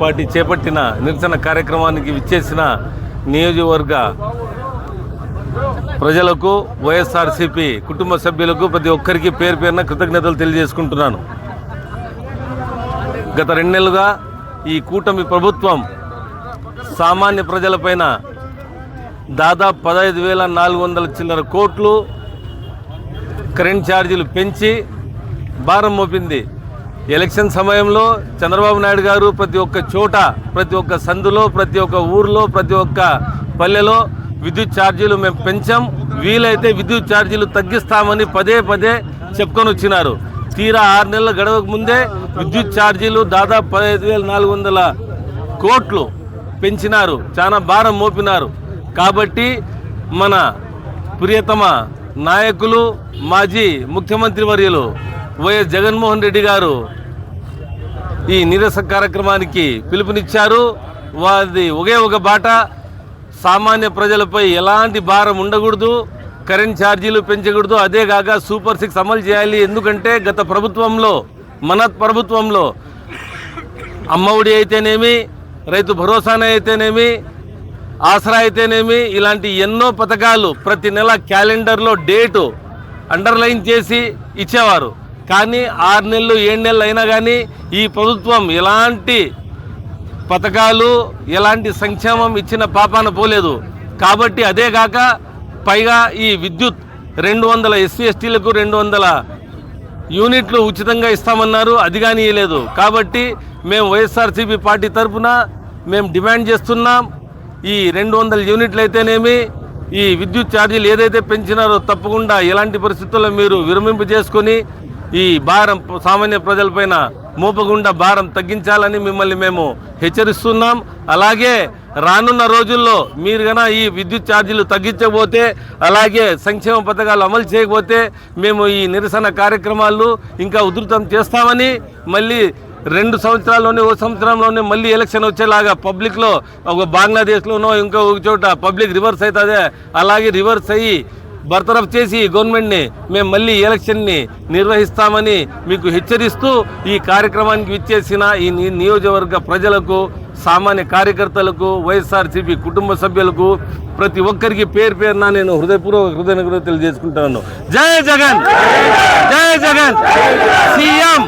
Party చేపట్టిన నిరసన కార్యక్రమానికి విచ్చేసిన నియోజకవర్గ ప్రజలకు వైఎస్ఆర్సీపీ కుటుంబ సభ్యులకు ప్రతి ఒక్కరికి పేరు పేరున కృతజ్ఞతలు తెలియజేసుకుంటున్నాను. గత రెండు నెలలుగా ఈ కూటమి ప్రభుత్వం సామాన్య ప్రజలపైన దాదాపు పదహైదు వేల నాలుగు వందల చిల్లర కోట్లు కరెంట్ ఛార్జీలు పెంచి భారం మోపింది. ఎలక్షన్ సమయంలో చంద్రబాబు నాయుడు గారు ప్రతి ఒక్క చోట ప్రతి ఒక్క సందులో ప్రతి ఒక్క ఊర్లో ప్రతి ఒక్క పల్లెలో విద్యుత్ ఛార్జీలు మేము పెంచాం. వీలైతే విద్యుత్ ఛార్జీలు తగ్గిస్తామని పదే పదే చెప్పుకొని వచ్చినారు. తీరా ఆరు నెలల గడవక ముందే విద్యుత్ ఛార్జీలు దాదాపు పదహైదు వేల నాలుగు వందల కోట్లు పెంచినారు. చాలా భారం మోపినారు. కాబట్టి మన ప్రియతమ నాయకులు మాజీ ముఖ్యమంత్రి వర్యులు వైఎస్ జగన్మోహన్ రెడ్డి గారు ఈ నిరసన కార్యక్రమానికి పిలుపునిచ్చారు. వారిది ఒకే ఒక బాట. సామాన్య ప్రజలపై ఎలాంటి భారం ఉండకూడదు. కరెంట్ ఛార్జీలు పెంచకూడదు. అదే కాక సూపర్ సిక్స్ అమలు చేయాలి. ఎందుకంటే గత ప్రభుత్వంలో మన ప్రభుత్వంలో అమ్మఒడి అయితేనేమి రైతు భరోసానే అయితేనేమి ఆసరా అయితేనేమి ఇలాంటి ఎన్నో పథకాలు ప్రతి నెల క్యాలెండర్లో డేటు అండర్లైన్ చేసి ఇచ్చేవారు. కానీ ఆరు నెలలు ఏడు నెలలు అయినా కానీ ఈ ప్రభుత్వం ఎలాంటి పథకాలు ఎలాంటి సంక్షేమం ఇచ్చిన పాపాన పోలేదు. కాబట్టి అదే కాక పైగా ఈ విద్యుత్ రెండు వందల ఎస్సీ ఎస్టీలకు రెండు వందల యూనిట్లు ఉచితంగా ఇస్తామన్నారు అది కానీ ఇవ్వలేదు కాబట్టి మేము వైఎస్ఆర్సీపీ పార్టీ తరఫున మేము డిమాండ్ చేస్తున్నాం ఈ రెండు వందల యూనిట్లు అయితేనేమి ఈ విద్యుత్ ఛార్జీలు ఏదైతే పెంచినారో తప్పకుండా ఎలాంటి పరిస్థితుల్లో మీరు విరమింపు చేసుకొని ఈ భారం సామాన్య ప్రజలపైన మోపకుండా భారం తగ్గించాలని మిమ్మల్ని మేము హెచ్చరిస్తున్నాం. అలాగే రానున్న రోజుల్లో మీరు గన ఈ విద్యుత్ ఛార్జీలు తగ్గించకపోతే అలాగే సంక్షేమ పథకాలు అమలు చేయకపోతే మేము ఈ నిరసన కార్యక్రమాలు ఇంకా ఉధృతం చేస్తామని మళ్ళీ రెండు సంవత్సరాల్లోనే ఓ సంవత్సరంలోనే మళ్ళీ ఎలక్షన్ వచ్చేలాగా పబ్లిక్లో ఒక బంగ్లాదేశ్లోనో ఇంకో ఒక చోట పబ్లిక్ రివర్స్ అవుతుంది అలాగే రివర్స్ అయ్యి బర్తరఫ్ చేసి గవర్నమెంట్ని మేము మళ్ళీ ఎలక్షన్ని నిర్వహిస్తామని మీకు హెచ్చరిస్తూ ఈ కార్యక్రమానికి విచ్చేసిన ఈ నియోజకవర్గ ప్రజలకు సామాన్య కార్యకర్తలకు వైఎస్ఆర్సీపీ కుటుంబ సభ్యులకు ప్రతి ఒక్కరికి పేరు పేరున నేను హృదయపూర్వక హృదయ తెలియజేసుకుంటున్నాను జయ జగన్! జయ జగన్! సీఎం!